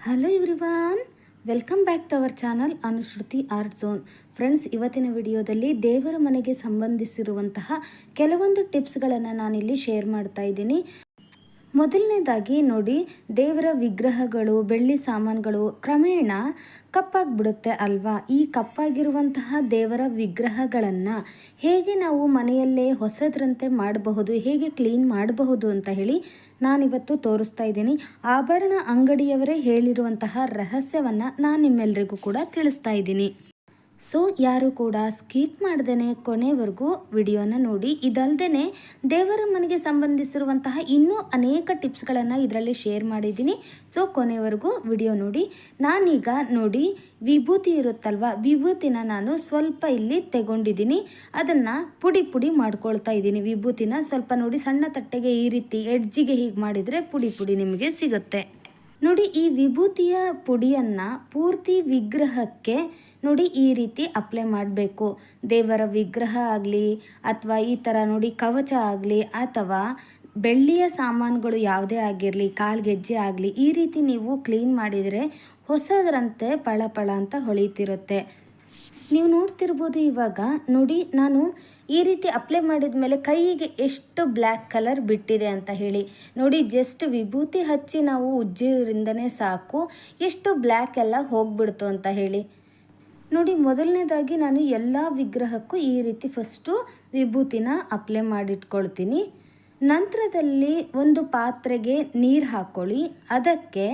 Hello everyone welcome back to our channel Anushruti art zone friends ಇವತ್ತಿನ ವಿಡಿಯೋದಲ್ಲಿ ದೇವರ ಮನೆಗೆ ಸಂಬಂಧಿಸಿರುವಂತಹ ಕೆಲವೊಂದು ಟಿಪ್ಸ್ಗಳನ್ನು ನಾನಿಲ್ಲಿ ಶೇರ್ ಮಾಡ್ತಾ ಇದ್ದೀನಿ. ಮೊದಲನೇದಾಗಿ ನೋಡಿ, ದೇವರ ವಿಗ್ರಹಗಳು, ಬೆಳ್ಳಿ ಸಾಮಾನುಗಳು, ಕ್ರಮೇಣ ಕಪ್ಪಾಗಿಬಿಡುತ್ತೆ ಅಲ್ವಾ? ಈ ಕಪ್ಪಾಗಿರುವಂತಹ ದೇವರ ವಿಗ್ರಹಗಳನ್ನು ಹೇಗೆ ನಾವು ಮನೆಯಲ್ಲೇ ಹೊಸದ್ರಂತೆ ಮಾಡಬಹುದು, ಹೇಗೆ ಕ್ಲೀನ್ ಮಾಡಬಹುದು ಅಂತ ಹೇಳಿ ನಾನಿವತ್ತು ತೋರಿಸ್ತಾ ಇದ್ದೀನಿ. ಆಭರಣ ಅಂಗಡಿಯವರೇ ಹೇಳಿರುವಂತಹ ರಹಸ್ಯವನ್ನು ನಾನು ನಿಮ್ಮೆಲ್ಲರಿಗೂ ಕೂಡ ತಿಳಿಸ್ತಾ ಇದ್ದೀನಿ. ಸೊ ಯಾರು ಕೂಡ ಸ್ಕಿಪ್ ಮಾಡ್ದೇ ಕೊನೆವರೆಗೂ ವಿಡಿಯೋನ ನೋಡಿ. ಇದಲ್ದೇ ದೇವರ ಮನೆಗೆ ಸಂಬಂಧಿಸಿರುವಂತಹ ಇನ್ನೂ ಅನೇಕ ಟಿಪ್ಸ್ಗಳನ್ನು ಇದರಲ್ಲಿ ಶೇರ್ ಮಾಡಿದ್ದೀನಿ. ಸೊ ಕೊನೆವರೆಗೂ ವಿಡಿಯೋ ನೋಡಿ. ನಾನೀಗ ನೋಡಿ, ವಿಭೂತಿ ಇರುತ್ತಲ್ವ? ವಿಭೂತಿನ ನಾನು ಸ್ವಲ್ಪ ಇಲ್ಲಿ ತಗೊಂಡಿದ್ದೀನಿ. ಅದನ್ನು ಪುಡಿ ಪುಡಿ ಮಾಡ್ಕೊಳ್ತಾ ಇದ್ದೀನಿ. ವಿಭೂತಿನ ಸ್ವಲ್ಪ ನೋಡಿ ಸಣ್ಣ ತಟ್ಟೆಗೆ ಈ ರೀತಿ ಎಡ್ಜಿಗೆ ಹೀಗೆ ಮಾಡಿದರೆ ಪುಡಿ ಪುಡಿ ನಿಮಗೆ ಸಿಗುತ್ತೆ. ನೋಡಿ ಈ ವಿಭೂತಿಯ ಪುಡಿಯನ್ನು ಪೂರ್ತಿ ವಿಗ್ರಹಕ್ಕೆ ನೋಡಿ ಈ ರೀತಿ ಅಪ್ಲೈ ಮಾಡಬೇಕು. ದೇವರ ವಿಗ್ರಹ ಆಗಲಿ ಅಥವಾ ಈ ಥರ ನೋಡಿ ಕವಚ ಆಗಲಿ ಅಥವಾ ಬೆಳ್ಳಿಯ ಸಾಮಾನುಗಳು ಯಾವುದೇ ಆಗಿರಲಿ ಕಾಲ್ಗೆಜ್ಜೆ ಆಗಲಿ ಈ ರೀತಿ ನೀವು ಕ್ಲೀನ್ ಮಾಡಿದರೆ ಹೊಸದರಂತೆ ಪಳಪಳ ಪಳ ಅಂತ ಹೊಳಿತಿರುತ್ತೆ. ನೀವು ನೋಡ್ತಿರ್ಬೋದು ಇವಾಗ ನೋಡಿ ನಾನು ಈ ರೀತಿ ಅಪ್ಲೈ ಮಾಡಿದ ಮೇಲೆ ಕೈಗೆ ಎಷ್ಟು ಬ್ಲ್ಯಾಕ್ ಕಲರ್ ಬಿಟ್ಟಿದೆ ಅಂತ ಹೇಳಿ. ನೋಡಿ ಜಸ್ಟ್ ವಿಭೂತಿ ಹಚ್ಚಿ ನಾವು ಉಜ್ಜಿರಿಂದನೇ ಸಾಕು. ಎಷ್ಟು ಬ್ಲ್ಯಾಕ್ ಎಲ್ಲ ಹೋಗ್ಬಿಡ್ತು ಅಂತ ಹೇಳಿ. ನೋಡಿ, ಮೊದಲನೇದಾಗಿ ನಾನು ಎಲ್ಲ ವಿಗ್ರಹಕ್ಕೂ ಈ ರೀತಿ ಫಸ್ಟು ವಿಭೂತಿನ ಅಪ್ಲೈ ಮಾಡಿಟ್ಕೊಳ್ತೀನಿ. ನಂತರದಲ್ಲಿ ಒಂದು ಪಾತ್ರೆಗೆ ನೀರು ಹಾಕ್ಕೊಳ್ಳಿ ಅದಕ್ಕೆ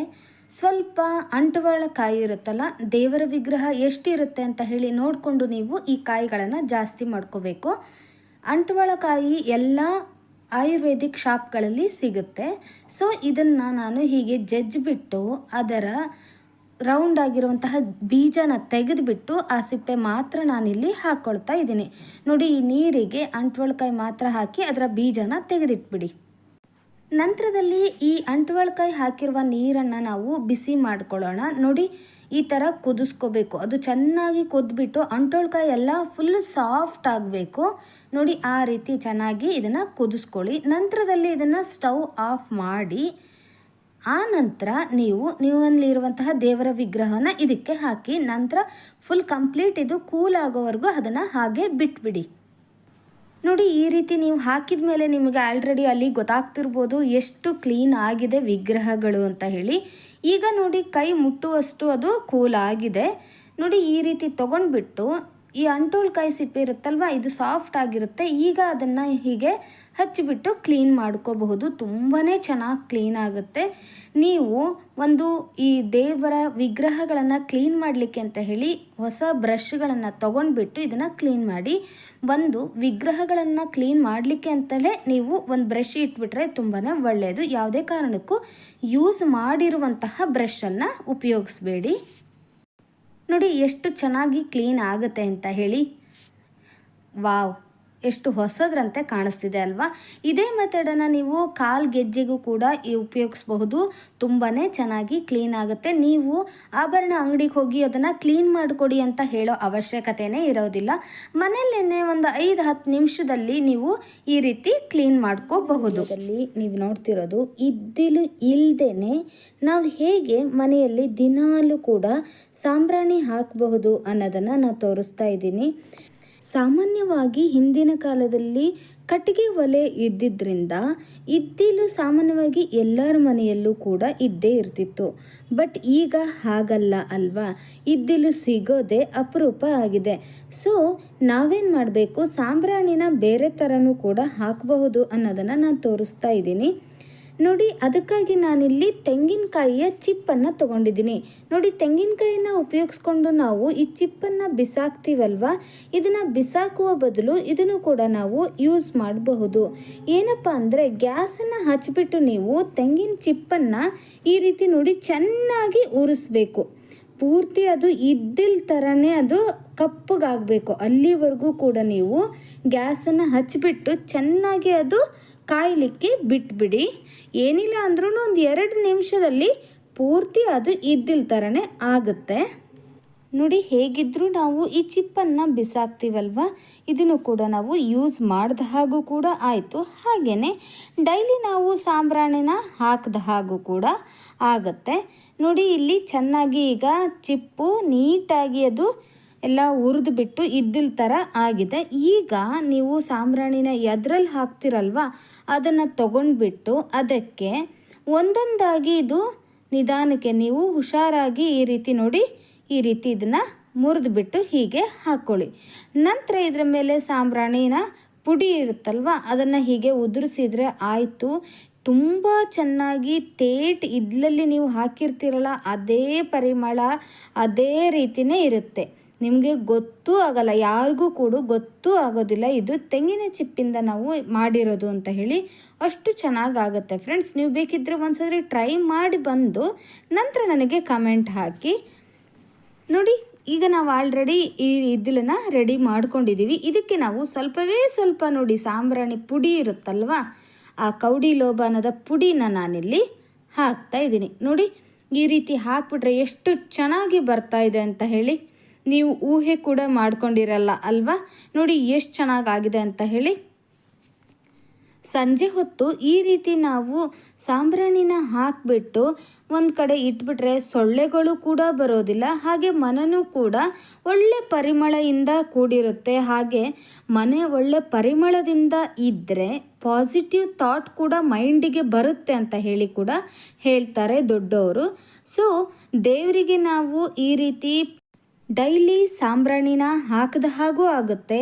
ಸ್ವಲ್ಪ ಅಂಟುವಾಳ ಕಾಯಿ ಇರುತ್ತಲ್ಲ, ದೇವರ ವಿಗ್ರಹ ಎಷ್ಟಿರುತ್ತೆ ಅಂತ ಹೇಳಿ ನೋಡಿಕೊಂಡು ನೀವು ಈ ಕಾಯಿಗಳನ್ನು ಜಾಸ್ತಿ ಮಾಡ್ಕೋಬೇಕು. ಅಂಟುವಾಳ ಕಾಯಿ ಎಲ್ಲ ಆಯುರ್ವೇದಿಕ್ ಶಾಪ್ಗಳಲ್ಲಿ ಸಿಗುತ್ತೆ. ಸೊ ಇದನ್ನು ನಾನು ಹೀಗೆ ಜಜ್ಜಿಬಿಟ್ಟು ಅದರ ರೌಂಡ್ ಆಗಿರುವಂತಹ ಬೀಜನ ತೆಗೆದುಬಿಟ್ಟು ಆ ಸಿಪ್ಪೆ ಮಾತ್ರ ನಾನಿಲ್ಲಿ ಹಾಕ್ಕೊಳ್ತಾ ಇದ್ದೀನಿ. ನೋಡಿ, ಈ ನೀರಿಗೆ ಅಂಟ್ವಳ್ಕಾಯಿ ಮಾತ್ರ ಹಾಕಿ ಅದರ ಬೀಜನ ತೆಗೆದಿಟ್ಬಿಡಿ. ನಂತರದಲ್ಲಿ ಈ ಅಂಟ್ವಳ್ಕಾಯಿ ಹಾಕಿರುವ ನೀರನ್ನು ನಾವು ಬಿಸಿ ಮಾಡ್ಕೊಳ್ಳೋಣ. ನೋಡಿ, ಈ ಥರ ಕುದಿಸ್ಕೋಬೇಕು. ಅದು ಚೆನ್ನಾಗಿ ಕುದ್ಬಿಟ್ಟು ಅಂಟೋಳ್ಕಾಯಿ ಎಲ್ಲ ಫುಲ್ ಸಾಫ್ಟ್ ಆಗಬೇಕು. ನೋಡಿ, ಆ ರೀತಿ ಚೆನ್ನಾಗಿ ಇದನ್ನು ಕುದಿಸ್ಕೊಳ್ಳಿ. ನಂತರದಲ್ಲಿ ಇದನ್ನು ಸ್ಟವ್ ಆಫ್ ಮಾಡಿ, ಆ ನಂತರ ನೀವು ನೀವಲ್ಲಿರುವಂತಹ ದೇವರ ವಿಗ್ರಹನ ಇದಕ್ಕೆ ಹಾಕಿ, ನಂತರ ಫುಲ್ ಕಂಪ್ಲೀಟ್ ಇದು ಕೂಲ್ ಆಗೋವರೆಗೂ ಅದನ್ನು ಹಾಗೆ ಬಿಟ್ಬಿಡಿ. ನೋಡಿ, ಈ ರೀತಿ ನೀವು ಹಾಕಿದ ಮೇಲೆ ನಿಮಗೆ ಆಲ್ರೆಡಿ ಅಲ್ಲಿ ಗೊತ್ತಾಗ್ತಿರ್ಬೋದು ಎಷ್ಟು ಕ್ಲೀನ್ ಆಗಿದೆ ವಿಗ್ರಹಗಳು ಅಂತ ಹೇಳಿ. ಈಗ ನೋಡಿ, ಕೈ ಮುಟ್ಟುವಷ್ಟು ಅದು ಕೂಲ್ ಆಗಿದೆ. ನೋಡಿ, ಈ ರೀತಿ ತೊಗೊಂಡ್ಬಿಟ್ಟು ಈ ಅಂಟೋಳ್ಕಾಯಿ ಸಿಪ್ಪೆ ಇರುತ್ತಲ್ವ, ಇದು ಸಾಫ್ಟ್ ಆಗಿರುತ್ತೆ. ಈಗ ಅದನ್ನು ಹೀಗೆ ಹಚ್ಚಿಬಿಟ್ಟು ಕ್ಲೀನ್ ಮಾಡ್ಕೋಬಹುದು. ತುಂಬಾ ಚೆನ್ನಾಗಿ ಕ್ಲೀನ್ ಆಗುತ್ತೆ. ನೀವು ಒಂದು ಈ ದೇವರ ವಿಗ್ರಹಗಳನ್ನು ಕ್ಲೀನ್ ಮಾಡಲಿಕ್ಕೆ ಅಂತ ಹೇಳಿ ಹೊಸ ಬ್ರಷ್ಗಳನ್ನು ತೊಗೊಂಡ್ಬಿಟ್ಟು ಇದನ್ನು ಕ್ಲೀನ್ ಮಾಡಿ, ಒಂದು ವಿಗ್ರಹಗಳನ್ನು ಕ್ಲೀನ್ ಮಾಡಲಿಕ್ಕೆ ಅಂತಲೇ ನೀವು ಒಂದು ಬ್ರಷ್ ಇಟ್ಬಿಟ್ರೆ ತುಂಬಾ ಒಳ್ಳೆಯದು ಯಾವುದೇ ಕಾರಣಕ್ಕೂ ಯೂಸ್ ಮಾಡಿರುವಂತಹ ಬ್ರಷನ್ನು ಉಪಯೋಗಿಸ್ಬೇಡಿ. ನೋಡಿ ಎಷ್ಟು ಚೆನ್ನಾಗಿ ಕ್ಲೀನ್ ಆಗುತ್ತೆ ಅಂತ ಹೇಳಿ. ವಾವ್. ಎಷ್ಟು ಹೊಸದ್ರಂತೆ ಕಾಣಿಸ್ತಿದೆ ಅಲ್ವಾ? ಇದೇ ಮೆಥಡನ್ನು ನೀವು ಕಾಲು ಗೆಜ್ಜೆಗೂ ಕೂಡ ಉಪಯೋಗಿಸ್ಬಹುದು. ತುಂಬಾ ಚೆನ್ನಾಗಿ ಕ್ಲೀನ್ ಆಗುತ್ತೆ. ನೀವು ಆಭರಣ ಅಂಗಡಿಗೆ ಹೋಗಿ ಅದನ್ನು ಕ್ಲೀನ್ ಮಾಡಿಕೊಡಿ ಅಂತ ಹೇಳೋ ಅವಶ್ಯಕತೆಯೇ ಇರೋದಿಲ್ಲ. ಮನೆಯಲ್ಲೇನೆ ಒಂದು ಐದು ಹತ್ತು ನಿಮಿಷದಲ್ಲಿ ನೀವು ಈ ರೀತಿ ಕ್ಲೀನ್ ಮಾಡ್ಕೋಬಹುದು. ಅಲ್ಲಿ ನೀವು ನೋಡ್ತಿರೋದು ಇದ್ದಿಲು ಇಲ್ಲದೇ ನಾವು ಹೇಗೆ ಮನೆಯಲ್ಲಿ ದಿನಾಲೂ ಕೂಡ ಸಾಂಬ್ರಾಣಿ ಹಾಕಬಹುದು ಅನ್ನೋದನ್ನು ನಾನು ತೋರಿಸ್ತಾ ಇದ್ದೀನಿ. ಸಾಮಾನ್ಯವಾಗಿ ಹಿಂದಿನ ಕಾಲದಲ್ಲಿ ಕಟ್ಟಿಗೆ ಒಲೆ ಇದ್ದಿದ್ದರಿಂದ ಇದ್ದಿಲು ಸಾಮಾನ್ಯವಾಗಿ ಎಲ್ಲರ ಮನೆಯಲ್ಲೂ ಕೂಡ ಇದ್ದೇ ಇರ್ತಿತ್ತು. ಬಟ್ ಈಗ ಹಾಗಲ್ಲ ಅಲ್ವಾ? ಇದ್ದಿಲು ಸಿಗೋದೇ ಅಪರೂಪ ಆಗಿದೆ. ಸೊ, ನಾವೇನು ಮಾಡಬೇಕು? ಸಾಂಬ್ರಾಣಿನ ಬೇರೆ ಥರನೂ ಕೂಡ ಹಾಕಬಹುದು ಅನ್ನೋದನ್ನು ನಾನು ತೋರಿಸ್ತಾ ಇದ್ದೀನಿ. ನೋಡಿ, ಅದಕ್ಕಾಗಿ ನಾನಿಲ್ಲಿ ತೆಂಗಿನಕಾಯಿಯ ಚಿಪ್ಪನ್ನು ತಗೊಂಡಿದ್ದೀನಿ. ನೋಡಿ, ತೆಂಗಿನಕಾಯಿನ ಉಪಯೋಗಿಸ್ಕೊಂಡು ನಾವು ಈ ಚಿಪ್ಪನ್ನು ಬಿಸಾಕ್ತೀವಲ್ವ? ಇದನ್ನು ಬಿಸಾಕುವ ಬದಲು ಇದನ್ನು ಕೂಡ ನಾವು ಯೂಸ್ ಮಾಡಬಹುದು. ಏನಪ್ಪ ಅಂದರೆ, ಗ್ಯಾಸನ್ನು ಹಚ್ಚಿಬಿಟ್ಟು ನೀವು ತೆಂಗಿನ ಚಿಪ್ಪನ್ನು ಈ ರೀತಿ ನೋಡಿ ಚೆನ್ನಾಗಿ ಉರಿಸ್ಬೇಕು. ಪೂರ್ತಿ ಅದು ಇದ್ದಿಲ್ ಥರನೇ ಅದು ಕಪ್ಪಗಾಗಬೇಕು. ಅಲ್ಲಿವರೆಗೂ ಕೂಡ ನೀವು ಗ್ಯಾಸನ್ನು ಹಚ್ಚಿಬಿಟ್ಟು ಚೆನ್ನಾಗಿ ಅದು ಕಾಯಲಿಕ್ಕೆ ಬಿಟ್ಬಿಡಿ. ಏನಿಲ್ಲ ಅಂದ್ರೂ ಒಂದು ಎರಡು ನಿಮಿಷದಲ್ಲಿ ಪೂರ್ತಿ ಅದು ಇದ್ದಿಲ್ ಥರನೇ ಆಗುತ್ತೆ. ನೋಡಿ ಹೇಗಿದ್ದರೂ ನಾವು ಈ ಚಿಪ್ಪನ್ನು ಬಿಸಾಕ್ತೀವಲ್ವ? ಇದನ್ನು ಕೂಡ ನಾವು ಯೂಸ್ ಮಾಡಿದ ಹಾಗೂ ಕೂಡ ಆಯಿತು. ಹಾಗೆಯೇ ಡೈಲಿ ನಾವು ಸಾಂಬ್ರಾಣಿನ ಹಾಕಿದ ಹಾಗೂ ಕೂಡ ಆಗುತ್ತೆ. ನೋಡಿ, ಇಲ್ಲಿ ಚೆನ್ನಾಗಿ ಈಗ ಚಿಪ್ಪು ನೀಟಾಗಿ ಅದು ಎಲ್ಲ ಹುರಿದು ಬಿಟ್ಟು ಇದ್ದಿಲ್ ಥರ ಆಗಿದೆ. ಈಗ ನೀವು ಸಾಂಬ್ರಾಣಿನ ಎದ್ರಲ್ಲಿ ಹಾಕ್ತಿರಲ್ವ? ಅದನ್ನು ತಗೊಂಡ್ಬಿಟ್ಟು ಅದಕ್ಕೆ ಒಂದೊಂದಾಗಿ ಇದು ನಿಧಾನಕ್ಕೆ ನೀವು ಹುಷಾರಾಗಿ ಈ ರೀತಿ ನೋಡಿ, ಈ ರೀತಿ ಇದನ್ನು ಮುರಿದ್ಬಿಟ್ಟು ಹೀಗೆ ಹಾಕ್ಕೊಳ್ಳಿ ನಂತರ ಇದರ ಮೇಲೆ ಸಾಂಬ್ರಾಣಿನ ಪುಡಿ ಇರುತ್ತಲ್ವ? ಅದನ್ನು ಹೀಗೆ ಉದುರಿಸಿದ್ರೆ ಆಯಿತು. ತುಂಬ ಚೆನ್ನಾಗಿ ತೇಟ್ ಇದ್ಲಲ್ಲಿ ನೀವು ಹಾಕಿರ್ತೀರಲ್ಲ, ಅದೇ ಪರಿಮಳ, ಅದೇ ರೀತಿಯೇ ಇರುತ್ತೆ. ನಿಮಗೆ ಗೊತ್ತೂ ಆಗಲ್ಲ, ಯಾರಿಗೂ ಕೂಡ ಗೊತ್ತೂ ಆಗೋದಿಲ್ಲ. ಇದು ತೆಂಗಿನ ಚಿಪ್ಪಿಂದ ನಾವು ಮಾಡಿರೋದು ಅಂತ ಹೇಳಿ ಅಷ್ಟು ಚೆನ್ನಾಗಾಗುತ್ತೆ ಫ್ರೆಂಡ್ಸ್ ನೀವು ಬೇಕಿದ್ದರೆ ಒಂದ್ಸರಿ ಟ್ರೈ ಮಾಡಿ ಬಂದು ನಂತರ ನನಗೆ ಕಮೆಂಟ್ ಹಾಕಿ. ನೋಡಿ, ಈಗ ನಾವು ಆಲ್ರೆಡಿ ಈ ಇದ್ದಿಲನ್ನ ರೆಡಿ ಮಾಡ್ಕೊಂಡಿದ್ದೀವಿ. ಇದಕ್ಕೆ ನಾವು ಸ್ವಲ್ಪವೇ ಸ್ವಲ್ಪ ನೋಡಿ ಸಾಂಬ್ರಾಣಿ ಪುಡಿ ಇರುತ್ತಲ್ವ? ಆ ಕೌಡಿ ಲೋಬಾನದ ಪುಡಿನ ನಾನಿಲ್ಲಿ ಹಾಕ್ತಾ ಇದ್ದೀನಿ. ನೋಡಿ, ಈ ರೀತಿ ಹಾಕ್ಬಿಟ್ರೆ ಎಷ್ಟು ಚೆನ್ನಾಗಿ ಬರ್ತಾ ಇದೆ ಅಂತ ಹೇಳಿ. ನೀವು ಊಹೆ ಕೂಡ ಮಾಡ್ಕೊಂಡಿರಲ್ಲ ಅಲ್ವಾ? ನೋಡಿ ಎಷ್ಟು ಚೆನ್ನಾಗಾಗಿದೆ ಅಂತ ಹೇಳಿ. ಸಂಜೆ ಹೊತ್ತು ಈ ರೀತಿ ನಾವು ಸಾಂಬ್ರಾಣಿನ ಹಾಕಿಬಿಟ್ಟು ಒಂದು ಕಡೆ ಇಟ್ಬಿಟ್ರೆ ಸೊಳ್ಳೆಗಳು ಕೂಡ ಬರೋದಿಲ್ಲ, ಹಾಗೆ ಮನನೂ ಕೂಡ ಒಳ್ಳೆ ಪರಿಮಳದಿಂದ ಕೂಡಿರುತ್ತೆ. ಹಾಗೆ ಮನೆ ಒಳ್ಳೆ ಪರಿಮಳದಿಂದ ಇದ್ದರೆ ಪಾಸಿಟಿವ್ ಥಾಟ್ ಕೂಡ ಮೈಂಡಿಗೆ ಬರುತ್ತೆ ಅಂತ ಹೇಳಿ ಕೂಡ ಹೇಳ್ತಾರೆ ದೊಡ್ಡವರು. ಸೊ ದೇವರಿಗೆ ನಾವು ಈ ರೀತಿ ಡೈಲಿ ಸಾಂಬ್ರಾಣಿನ ಹಾಕದ ಹಾಗೂ ಆಗುತ್ತೆ.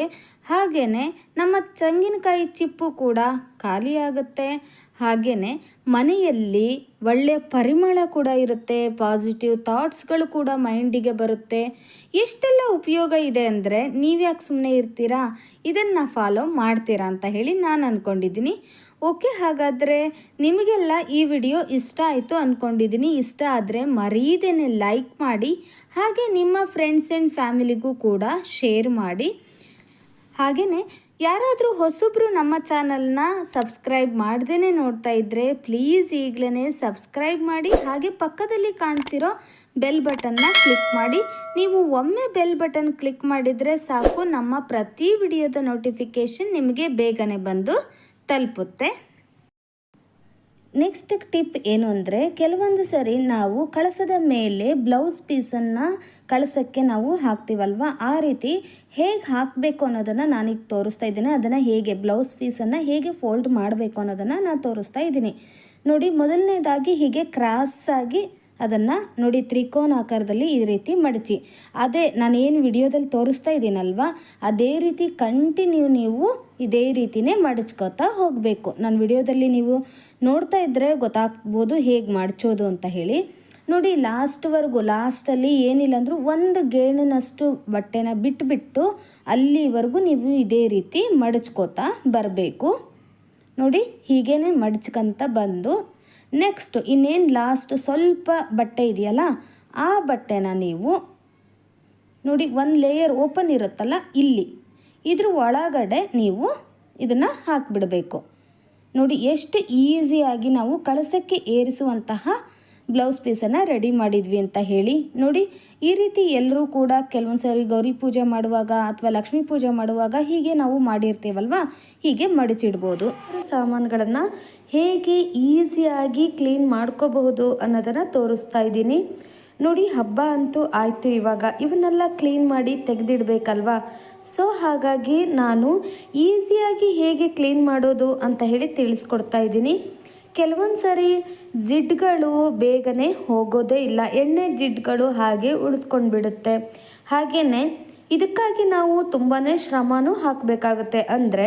ಹಾಗೆಯೇ ನಮ್ಮ ತೆಂಗಿನಕಾಯಿ ಚಿಪ್ಪು ಕೂಡ ಖಾಲಿಯಾಗುತ್ತೆ ಹಾಗೆಯೇ ಮನೆಯಲ್ಲಿ ಒಳ್ಳೆಯ ಪರಿಮಳ ಕೂಡ ಇರುತ್ತೆ. ಪಾಸಿಟಿವ್ ಥಾಟ್ಸ್ಗಳು ಕೂಡ ಮೈಂಡಿಗೆ ಬರುತ್ತೆ. ಎಷ್ಟೆಲ್ಲ ಉಪಯೋಗ ಇದೆ ಅಂದರೆ ನೀವ್ಯಾಕೆ ಸುಮ್ಮನೆ ಇರ್ತೀರಾ? ಇದನ್ನು ಫಾಲೋ ಮಾಡ್ತೀರಾ ಅಂತ ಹೇಳಿ ನಾನು ಅಂದ್ಕೊಂಡಿದ್ದೀನಿ ಓಕೆ, ಹಾಗಾದರೆ ನಿಮಗೆಲ್ಲ ಈ ವಿಡಿಯೋ ಇಷ್ಟ ಆಯಿತು ಅಂದ್ಕೊಂಡಿದ್ದೀನಿ ಇಷ್ಟ ಆದರೆ ಮರೀದೇನೆ ಲೈಕ್ ಮಾಡಿ, ಹಾಗೆ ನಿಮ್ಮ ಫ್ರೆಂಡ್ಸ್ ಆ್ಯಂಡ್ ಫ್ಯಾಮಿಲಿಗೂ ಕೂಡ ಶೇರ್ ಮಾಡಿ. ಹಾಗೆಯೇ ಯಾರಾದರೂ ಹೊಸಬ್ರು ನಮ್ಮ ಚಾನಲ್ನ ಸಬ್ಸ್ಕ್ರೈಬ್ ಮಾಡ್ದೇ ನೋಡ್ತಾ ಇದ್ದರೆ ಪ್ಲೀಸ್ ಈಗಲೇ ಸಬ್ಸ್ಕ್ರೈಬ್ ಮಾಡಿ, ಹಾಗೆ ಪಕ್ಕದಲ್ಲಿ ಕಾಣ್ತಿರೋ ಬೆಲ್ ಬಟನ್ನ ಕ್ಲಿಕ್ ಮಾಡಿ. ನೀವು ಒಮ್ಮೆ ಬೆಲ್ ಬಟನ್ ಕ್ಲಿಕ್ ಮಾಡಿದರೆ ಸಾಕು, ನಮ್ಮ ಪ್ರತಿ ವಿಡಿಯೋದ ನೋಟಿಫಿಕೇಷನ್ ನಿಮಗೆ ಬೇಗನೆ ಬಂದು ತಲುಪುತ್ತೆ. ನೆಕ್ಸ್ಟ್ ಟಿಪ್ ಏನು ಅಂದರೆ, ಕೆಲವೊಂದು ಸರಿ ನಾವು ಕಳಸದ ಮೇಲೆ ಬ್ಲೌಸ್ ಪೀಸನ್ನು ಕಳಸಕ್ಕೆ ನಾವು ಹಾಕ್ತೀವಲ್ವ? ಆ ರೀತಿ ಹೇಗೆ ಹಾಕಬೇಕು ಅನ್ನೋದನ್ನು ನಾನೀಗ ತೋರಿಸ್ತಾ ಇದ್ದೀನಿ. ಅದನ್ನು ಹೇಗೆ ಬ್ಲೌಸ್ ಪೀಸನ್ನು ಹೇಗೆ ಫೋಲ್ಡ್ ಮಾಡಬೇಕು ಅನ್ನೋದನ್ನು ನಾನು ತೋರಿಸ್ತಾ ಇದ್ದೀನಿ. ನೋಡಿ, ಮೊದಲನೇದಾಗಿ ಹೀಗೆ ಕ್ರಾಸಾಗಿ ಅದನ್ನು ನೋಡಿ ತ್ರಿಕೋನ ಆಕಾರದಲ್ಲಿ ಈ ರೀತಿ ಮಡಚಿ. ಅದೇ ನಾನು ಏನು ವಿಡಿಯೋದಲ್ಲಿ ತೋರಿಸ್ತಾ ಇದ್ದೀನಲ್ವ, ಅದೇ ರೀತಿ ಕಂಟಿನ್ಯೂ ನೀವು ಇದೇ ರೀತಿನೇ ಮಡಚ್ಕೋತಾ ಹೋಗಬೇಕು. ನನ್ನ ವಿಡಿಯೋದಲ್ಲಿ ನೀವು ನೋಡ್ತಾ ಇದ್ದರೆ ಗೊತ್ತಾಗ್ಬೋದು ಹೇಗೆ ಮಡಚೋದು ಅಂತ ಹೇಳಿ. ನೋಡಿ ಲಾಸ್ಟ್ವರೆಗೂ ಲಾಸ್ಟಲ್ಲಿ ಏನಿಲ್ಲ ಅಂದರೂ ಒಂದು ಗೇಣಿನಷ್ಟು ಬಟ್ಟೆನ ಬಿಟ್ಬಿಟ್ಟು ಅಲ್ಲಿವರೆಗೂ ನೀವು ಇದೇ ರೀತಿ ಮಡಚ್ಕೋತಾ ಬರಬೇಕು. ನೋಡಿ ಹೀಗೇ ಮಡಚ್ಕೊಂತ ಬಂದು ನೆಕ್ಸ್ಟ್ ಇನ್ನೇನು ಲಾಸ್ಟ್ ಸ್ವಲ್ಪ ಬಟ್ಟೆ ಇದೆಯಲ್ಲ, ಆ ಬಟ್ಟೆನ ನೀವು ನೋಡಿ, ಒಂದು ಲೇಯರ್ ಓಪನ್ ಇರುತ್ತಲ್ಲ, ಇಲ್ಲಿ. ಇದ್ರ ಒಳಗಡೆ ನೀವು ಇದನ್ನು ಹಾಕಿಬಿಡಬೇಕು. ನೋಡಿ, ಎಷ್ಟು ಈಸಿಯಾಗಿ ನಾವು ಕಳಸಕ್ಕೆ ಏರಿಸುವಂತಹ ಬ್ಲೌಸ್ ಪೀಸನ್ನು ರೆಡಿ ಮಾಡಿದ್ವಿ ಅಂತ ಹೇಳಿ. ನೋಡಿ, ಈ ರೀತಿ ಎಲ್ಲರೂ ಕೂಡ ಕೆಲವೊಂದು ಸಾರಿ ಗೌರಿ ಪೂಜೆ ಮಾಡುವಾಗ ಅಥವಾ ಲಕ್ಷ್ಮೀ ಪೂಜೆ ಮಾಡುವಾಗ ಹೀಗೆ ನಾವು ಮಾಡಿರ್ತೀವಲ್ವ? ಹೀಗೆ ಮಡಚಿಡ್ಬೋದು. ಸಾಮಾನುಗಳನ್ನು ಹೇಗೆ ಈಸಿಯಾಗಿ ಕ್ಲೀನ್ ಮಾಡ್ಕೋಬಹುದು ಅನ್ನೋದನ್ನು ತೋರಿಸ್ತಾ ಇದ್ದೀನಿ. ನೋಡಿ, ಹಬ್ಬ ಅಂತೂ ಆಯಿತು ಇವಾಗ. ಇವನ್ನೆಲ್ಲ ಕ್ಲೀನ್ ಮಾಡಿ ತೆಗೆದಿಡಬೇಕಲ್ವಾ? ಸೊ, ಹಾಗಾಗಿ ನಾನು ಈಸಿಯಾಗಿ ಹೇಗೆ ಕ್ಲೀನ್ ಮಾಡೋದು ಅಂತ ಹೇಳಿ ತಿಳಿಸ್ಕೊಡ್ತಾ ಇದ್ದೀನಿ. ಕೆಲವೊಂದು ಸರಿ ಜಿಡ್ಗಳು ಬೇಗನೆ ಹೋಗೋದೇ ಇಲ್ಲ. ಎಣ್ಣೆ ಜಿಡ್ಗಳು ಹಾಗೆ ಉಳಿದ್ಕೊಂಡು ಬಿಡುತ್ತೆ ಹಾಗೇ ಇದಕ್ಕಾಗಿ ನಾವು ತುಂಬಾ ಶ್ರಮನೂ ಹಾಕಬೇಕಾಗುತ್ತೆ. ಅಂದರೆ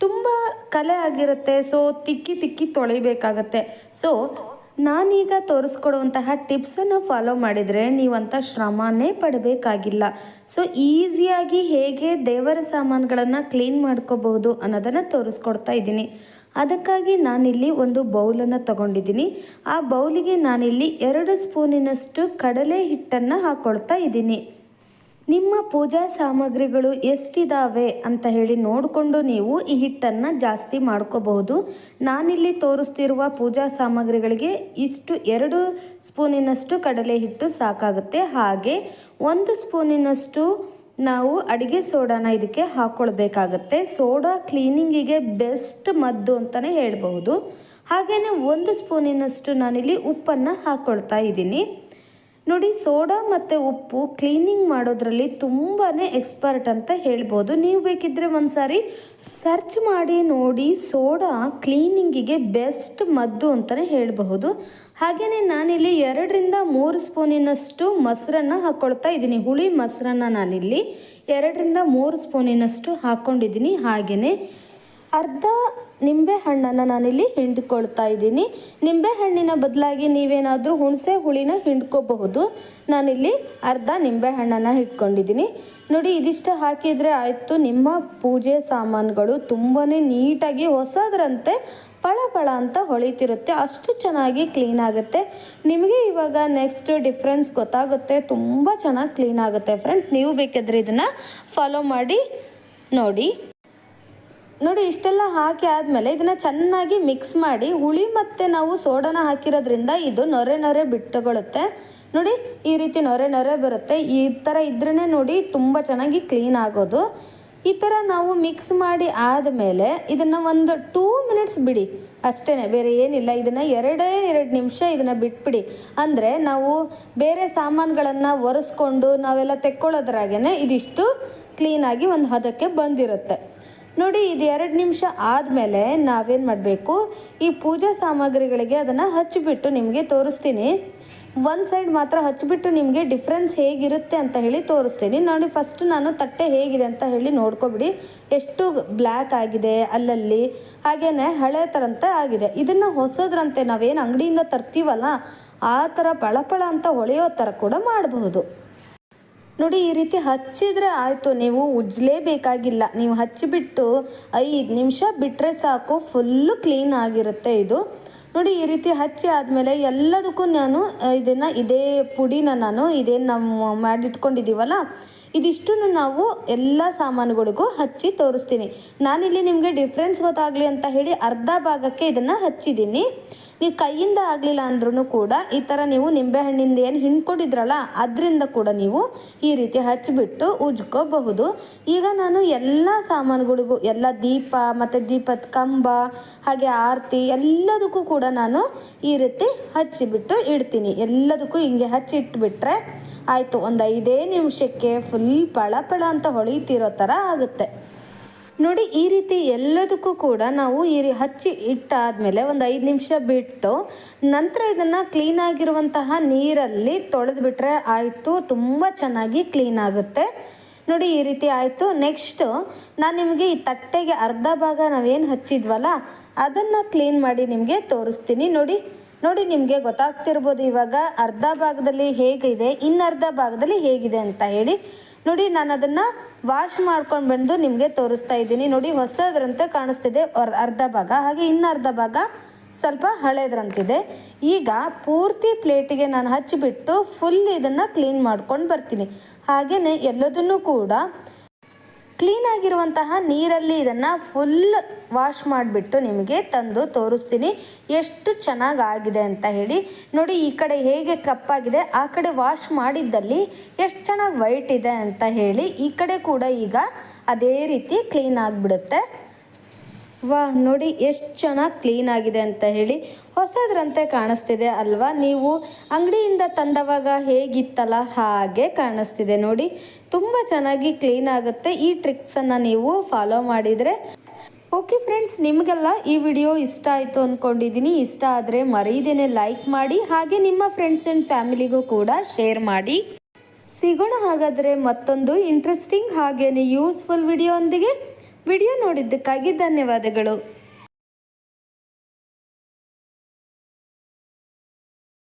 ತುಂಬ ಕಲೆ ಆಗಿರುತ್ತೆ. ಸೊ ತಿಕ್ಕಿ ತಿಕ್ಕಿ ತೊಳಿಬೇಕಾಗತ್ತೆ. ಸೊ ನಾನೀಗ ತೋರಿಸ್ಕೊಡುವಂತಹ ಟಿಪ್ಸನ್ನು ಫಾಲೋ ಮಾಡಿದರೆ ನೀವಂಥ ಶ್ರಮನೇ ಪಡಬೇಕಾಗಿಲ್ಲ. ಸೊ ಈಸಿಯಾಗಿ ಹೇಗೆ ದೇವರ ಸಾಮಾನುಗಳನ್ನು ಕ್ಲೀನ್ ಮಾಡ್ಕೋಬಹುದು ಅನ್ನೋದನ್ನು ತೋರಿಸ್ಕೊಡ್ತಾ ಇದ್ದೀನಿ. ಅದಕ್ಕಾಗಿ ನಾನಿಲ್ಲಿ ಒಂದು ಬೌಲನ್ನು ತಗೊಂಡಿದ್ದೀನಿ. ಆ ಬೌಲಿಗೆ ನಾನಿಲ್ಲಿ ಎರಡು ಸ್ಪೂನಿನಷ್ಟು ಕಡಲೆ ಹಿಟ್ಟನ್ನು ಹಾಕ್ಕೊಳ್ತಾ ಇದ್ದೀನಿ. ನಿಮ್ಮ ಪೂಜಾ ಸಾಮಗ್ರಿಗಳು ಎಷ್ಟಿದಾವೆ ಅಂತ ಹೇಳಿ ನೋಡಿಕೊಂಡು ನೀವು ಈ ಹಿಟ್ಟನ್ನು ಜಾಸ್ತಿ ಮಾಡ್ಕೋಬಹುದು. ನಾನಿಲ್ಲಿ ತೋರಿಸ್ತಿರುವ ಪೂಜಾ ಸಾಮಗ್ರಿಗಳಿಗೆ ಇಷ್ಟು ಎರಡು ಸ್ಪೂನಿನಷ್ಟು ಕಡಲೆ ಹಿಟ್ಟು ಸಾಕಾಗುತ್ತೆ. ಹಾಗೆ ಒಂದು ಸ್ಪೂನಿನಷ್ಟು ನಾವು ಅಡುಗೆ ಸೋಡಾನ ಇದಕ್ಕೆ ಹಾಕ್ಕೊಳ್ಬೇಕಾಗತ್ತೆ ಸೋಡಾ ಕ್ಲೀನಿಂಗಿಗೆ ಬೆಸ್ಟ್ ಮದ್ದು ಅಂತಲೇ ಹೇಳಬಹುದು. ಹಾಗೆಯೇ ಒಂದು ಸ್ಪೂನಿನಷ್ಟು ನಾನಿಲ್ಲಿ ಉಪ್ಪನ್ನು ಹಾಕ್ಕೊಳ್ತಾ ಇದ್ದೀನಿ. ನೋಡಿ, ಸೋಡಾ ಮತ್ತು ಉಪ್ಪು ಕ್ಲೀನಿಂಗ್ ಮಾಡೋದ್ರಲ್ಲಿ ತುಂಬಾ ಎಕ್ಸ್ಪರ್ಟ್ ಅಂತ ಹೇಳ್ಬೋದು. ನೀವು ಬೇಕಿದ್ದರೆ ಒಂದು ಸಾರಿ ಸರ್ಚ್ ಮಾಡಿ ನೋಡಿ, ಸೋಡಾ ಕ್ಲೀನಿಂಗಿಗೆ ಬೆಸ್ಟ್ ಮದ್ದು ಅಂತಲೇ ಹೇಳಬಹುದು. ಹಾಗೆಯೇ ನಾನಿಲ್ಲಿ ಎರಡರಿಂದ ಮೂರು ಸ್ಪೂನಿನಷ್ಟು ಮೊಸರನ್ನು ಹಾಕ್ಕೊಳ್ತಾ ಇದ್ದೀನಿ. ಹುಳಿ ಮೊಸರನ್ನು ನಾನಿಲ್ಲಿ ಎರಡರಿಂದ ಮೂರು ಸ್ಪೂನಿನಷ್ಟು ಹಾಕ್ಕೊಂಡಿದ್ದೀನಿ ಹಾಗೆಯೇ ಅರ್ಧ ನಿಂಬೆ ಹಣ್ಣನ್ನು ನಾನಿಲ್ಲಿ ಹಿಂಡ್ಕೊಳ್ತಾ ಇದ್ದೀನಿ. ನಿಂಬೆ ಹಣ್ಣಿನ ಬದಲಾಗಿ ನೀವೇನಾದರೂ ಹುಣಸೆ ಹುಳಿನ ಹಿಂಡ್ಕೋಬಹುದು. ನಾನಿಲ್ಲಿ ಅರ್ಧ ನಿಂಬೆ ಹಣ್ಣನ್ನು ಇಟ್ಕೊಂಡಿದ್ದೀನಿ ನೋಡಿ, ಇದಿಷ್ಟು ಹಾಕಿದರೆ ಆಯಿತು. ನಿಮ್ಮ ಪೂಜೆ ಸಾಮಾನುಗಳು ತುಂಬಾ ನೀಟಾಗಿ ಹೊಸದ್ರಂತೆ ಪಳ ಪಳ ಅಂತ ಹೊಳಿತಿರುತ್ತೆ. ಅಷ್ಟು ಚೆನ್ನಾಗಿ ಕ್ಲೀನ್ ಆಗುತ್ತೆ. ನಿಮಗೆ ಇವಾಗ ನೆಕ್ಸ್ಟ್ ಡಿಫ್ರೆನ್ಸ್ ಗೊತ್ತಾಗುತ್ತೆ. ತುಂಬ ಚೆನ್ನಾಗಿ ಕ್ಲೀನ್ ಆಗುತ್ತೆ ಫ್ರೆಂಡ್ಸ್ ನೀವು ಬೇಕಿದ್ರೆ ಇದನ್ನು ಫಾಲೋ ಮಾಡಿ, ನೋಡಿ. ನೋಡಿ, ಇಷ್ಟೆಲ್ಲ ಹಾಕಿ ಆದಮೇಲೆ ಇದನ್ನು ಚೆನ್ನಾಗಿ ಮಿಕ್ಸ್ ಮಾಡಿ, ಹುಳಿ ಮತ್ತು ನಾವು ಸೋಡಾನ ಹಾಕಿರೋದ್ರಿಂದ ಇದು ನೊರೆ ನೊರೆ ಬಿಟ್ಟುಕೊಳ್ಳುತ್ತೆ. ನೋಡಿ, ಈ ರೀತಿ ನೊರೆ ನೊರೆ ಬರುತ್ತೆ. ಈ ಥರ ಇದ್ರೇ ನೋಡಿ ತುಂಬ ಚೆನ್ನಾಗಿ ಕ್ಲೀನ್ ಆಗೋದು. ಈ ಥರ ನಾವು ಮಿಕ್ಸ್ ಮಾಡಿ ಆದಮೇಲೆ ಇದನ್ನು ಒಂದು ಟೂ ಮಿನಿಟ್ಸ್ ಬಿಡಿ. ಅಷ್ಟೇ ಬೇರೆ ಏನಿಲ್ಲ. ಇದನ್ನು ಎರಡೇ ಎರಡು ನಿಮಿಷ ಇದನ್ನು ಬಿಟ್ಬಿಡಿ. ಅಂದರೆ ನಾವು ಬೇರೆ ಸಾಮಾನುಗಳನ್ನು ಒರೆಸ್ಕೊಂಡು ನಾವೆಲ್ಲ ತೆಕ್ಕೊಳ್ಳೋದ್ರಾಗೇ ಇದಿಷ್ಟು ಕ್ಲೀನಾಗಿ ಒಂದು ಹದಕ್ಕೆ ಬಂದಿರುತ್ತೆ. ನೋಡಿ, ಇದು ಎರಡು ನಿಮಿಷ ಆದಮೇಲೆ ನಾವೇನು ಮಾಡಬೇಕು? ಈ ಪೂಜಾ ಸಾಮಗ್ರಿಗಳಿಗೆ ಅದನ್ನು ಹಚ್ಚಿಬಿಟ್ಟು ನಿಮಗೆ ತೋರಿಸ್ತೀನಿ. ಒಂದು ಸೈಡ್ ಮಾತ್ರ ಹಚ್ಚಿಬಿಟ್ಟು ನಿಮಗೆ ಡಿಫ್ರೆನ್ಸ್ ಹೇಗಿರುತ್ತೆ ಅಂತ ಹೇಳಿ ತೋರಿಸ್ತೀನಿ. ನೋಡಿ ಫಸ್ಟ್ ನಾನು ತಟ್ಟೆ ಹೇಗಿದೆ ಅಂತ ಹೇಳಿ ನೋಡ್ಕೊಬಿಡಿ. ಎಷ್ಟು ಬ್ಲ್ಯಾಕ್ ಆಗಿದೆ ಅಲ್ಲಲ್ಲಿ ಹಾಗೆಯೇ ಹಳೆ ಥರಂತೆ ಆಗಿದೆ. ಇದನ್ನು ಹೊಸದ್ರಂತೆ ನಾವೇನು ಅಂಗಡಿಯಿಂದ ತರ್ತೀವಲ್ಲ, ಆ ಥರ ಪಳಪಳ ಅಂತ ಹೊಳೆಯೋ ಥರ ಕೂಡ ಮಾಡಬಹುದು. ನೋಡಿ, ಈ ರೀತಿ ಹಚ್ಚಿದ್ರೆ ಆಯಿತು, ನೀವು ಉಜ್ಲೇಬೇಕಾಗಿಲ್ಲ. ನೀವು ಹಚ್ಚಿಬಿಟ್ಟು ಐದು ನಿಮಿಷ ಬಿಟ್ಟರೆ ಸಾಕು ಫುಲ್ಲು ಕ್ಲೀನ್ ಆಗಿರುತ್ತೆ ಇದು. ನೋಡಿ, ಈ ರೀತಿ ಹಚ್ಚಿ ಆದಮೇಲೆ ಎಲ್ಲದಕ್ಕೂ ನಾನು ಇದನ್ನು, ಇದೇ ಪುಡಿನ ನಾನು ಇದೇನು ನಾವು ಮಾಡಿಟ್ಕೊಂಡಿದ್ದೀವಲ್ಲ ಇದಿಷ್ಟು ನಾವು ಎಲ್ಲ ಸಾಮಾನುಗಳಿಗೂ ಹಚ್ಚಿ ತೋರಿಸ್ತೀನಿ. ನಾನಿಲ್ಲಿ ನಿಮಗೆ ಡಿಫ್ರೆನ್ಸ್ ಗೊತ್ತಾಗಲಿ ಅಂತ ಹೇಳಿ ಅರ್ಧ ಭಾಗಕ್ಕೆ ಇದನ್ನು ಹಚ್ಚಿದ್ದೀನಿ. ನೀವು ಕೈಯಿಂದ ಆಗಲಿಲ್ಲ ಅಂದ್ರೂ ಕೂಡ ಈ ಥರ ನೀವು ನಿಂಬೆಹಣ್ಣಿಂದ ಏನು ಹಿಂಡ್ಕೊಂಡಿದ್ರಲ್ಲ, ಅದರಿಂದ ಕೂಡ ನೀವು ಈ ರೀತಿ ಹಚ್ಚಿಬಿಟ್ಟು ಉಜ್ಕೋಬಹುದು. ಈಗ ನಾನು ಎಲ್ಲ ಸಾಮಾನುಗಳಿಗೂ, ಎಲ್ಲ ದೀಪ, ಮತ್ತು ದೀಪದ ಕಂಬ, ಹಾಗೆ ಆರತಿ ಎಲ್ಲದಕ್ಕೂ ಕೂಡ ನಾನು ಈ ರೀತಿ ಹಚ್ಚಿಬಿಟ್ಟು ಇಡ್ತೀನಿ. ಎಲ್ಲದಕ್ಕೂ ಹಿಂಗೆ ಹಚ್ಚಿ ಇಟ್ಬಿಟ್ರೆ ಆಯಿತು, ಒಂದು ಐದೇ ನಿಮಿಷಕ್ಕೆ ಫುಲ್ ಪಳ ಪಳ ಅಂತ ಹೊಳಿತಿರೋ ಥರ ಆಗುತ್ತೆ. ನೋಡಿ, ಈ ರೀತಿ ಎಲ್ಲದಕ್ಕೂ ಕೂಡ ನಾವು ಈ ಹಚ್ಚಿ ಇಟ್ಟಾದಮೇಲೆ ಒಂದು ಐದು ನಿಮಿಷ ಬಿಟ್ಟು ನಂತರ ಇದನ್ನು ಕ್ಲೀನಾಗಿರುವಂತಹ ನೀರಲ್ಲಿ ತೊಳೆದು ಬಿಟ್ರೆ ಆಯಿತು, ತುಂಬ ಚೆನ್ನಾಗಿ ಕ್ಲೀನ್ ಆಗುತ್ತೆ. ನೋಡಿ, ಈ ರೀತಿ ಆಯಿತು. ನೆಕ್ಸ್ಟು ನಾನು ನಿಮಗೆ ಈ ತಟ್ಟೆಗೆ ಅರ್ಧ ಭಾಗ ನಾವೇನು ಹಚ್ಚಿದ್ವಲ್ಲ, ಅದನ್ನು ಕ್ಲೀನ್ ಮಾಡಿ ನಿಮಗೆ ತೋರಿಸ್ತೀನಿ. ನೋಡಿ ನೋಡಿ ನಿಮಗೆ ಗೊತ್ತಾಗ್ತಿರ್ಬೋದು ಇವಾಗ ಅರ್ಧ ಭಾಗದಲ್ಲಿ ಹೇಗಿದೆ, ಇನ್ನರ್ಧ ಭಾಗದಲ್ಲಿ ಹೇಗಿದೆ ಅಂತ ಹೇಳಿ. ನೋಡಿ ನಾನು ಅದನ್ನು ವಾಶ್ ಮಾಡ್ಕೊಂಡು ಬಂದು ನಿಮಗೆ ತೋರಿಸ್ತಾ ಇದ್ದೀನಿ. ನೋಡಿ, ಹೊಸದ್ರಂತೆ ಕಾಣಿಸ್ತಿದೆ. ಅರ್ಧ ಭಾಗ. ಹಾಗೆ ಇನ್ನು ಅರ್ಧ ಭಾಗ ಸ್ವಲ್ಪ ಹಳೇದ್ರಂತಿದೆ. ಈಗ ಪೂರ್ತಿ ಪ್ಲೇಟಿಗೆ ನಾನು ಹಚ್ಚಿಬಿಟ್ಟು ಫುಲ್ ಇದನ್ನು ಕ್ಲೀನ್ ಮಾಡ್ಕೊಂಡು ಬರ್ತೀನಿ. ಹಾಗೆಯೇ ಎಲ್ಲದನ್ನು ಕೂಡ ಕ್ಲೀನಾಗಿರುವಂತಹ ನೀರಲ್ಲಿ ಇದನ್ನು ಫುಲ್ ವಾಶ್ ಮಾಡಿಬಿಟ್ಟು ನಿಮಗೆ ತಂದು ತೋರಿಸ್ತೀನಿ. ಎಷ್ಟು ಚೆನ್ನಾಗಿ ಆಗಿದೆ ಅಂತ ಹೇಳಿ. ನೋಡಿ, ಈ ಕಡೆ ಹೇಗೆ ಕಪ್ಪಾಗಿದೆ, ಆ ಕಡೆ ವಾಶ್ ಮಾಡಿದ್ದಲ್ಲಿ ಎಷ್ಟು ಚೆನ್ನಾಗಿ ವೈಟ್ ಇದೆ ಅಂತ ಹೇಳಿ, ಈ ಕಡೆ ಕೂಡ ಈಗ ಅದೇ ರೀತಿ ಕ್ಲೀನ್ ಆಗಿಬಿಡುತ್ತೆ. ವಾ ನೋಡಿ, ಎಷ್ಟು ಚೆನ್ನಾಗಿ ಕ್ಲೀನ್ ಆಗಿದೆ ಅಂತ ಹೇಳಿ. ಹೊಸದ್ರಂತೆ ಕಾಣಿಸ್ತಿದೆ ಅಲ್ವಾ? ನೀವು ಅಂಗಡಿಯಿಂದ ತಂದವಾಗ ಹೇಗಿತ್ತಲ್ಲ ಹಾಗೆ ಕಾಣಿಸ್ತಿದೆ ನೋಡಿ. ತುಂಬ ಚೆನ್ನಾಗಿ ಕ್ಲೀನ್ ಆಗುತ್ತೆ. ಈ ಟ್ರಿಕ್ಸನ್ನು ನೀವು ಫಾಲೋ ಮಾಡಿದರೆ. ಓಕೆ ಫ್ರೆಂಡ್ಸ್ ನಿಮಗೆಲ್ಲ ಈ ವಿಡಿಯೋ ಇಷ್ಟ ಆಯಿತು ಅಂದ್ಕೊಂಡಿದ್ದೀನಿ ಇಷ್ಟ ಆದರೆ ಮರೀದೇನೆ ಲೈಕ್ ಮಾಡಿ, ಹಾಗೆ ನಿಮ್ಮ ಫ್ರೆಂಡ್ಸ್ ಆ್ಯಂಡ್ ಫ್ಯಾಮಿಲಿಗೂ ಕೂಡ ಶೇರ್ ಮಾಡಿ. ಸಿಗೋಣ ಹಾಗಾದರೆ ಮತ್ತೊಂದು ಇಂಟ್ರೆಸ್ಟಿಂಗ್ ಹಾಗೇ ಯೂಸ್ಫುಲ್ ವಿಡಿಯೋ ಒಂದಿಗೆ ವಿಡಿಯೋ ನೋಡಿದ್ದಕ್ಕಾಗಿ ಧನ್ಯವಾದಗಳು.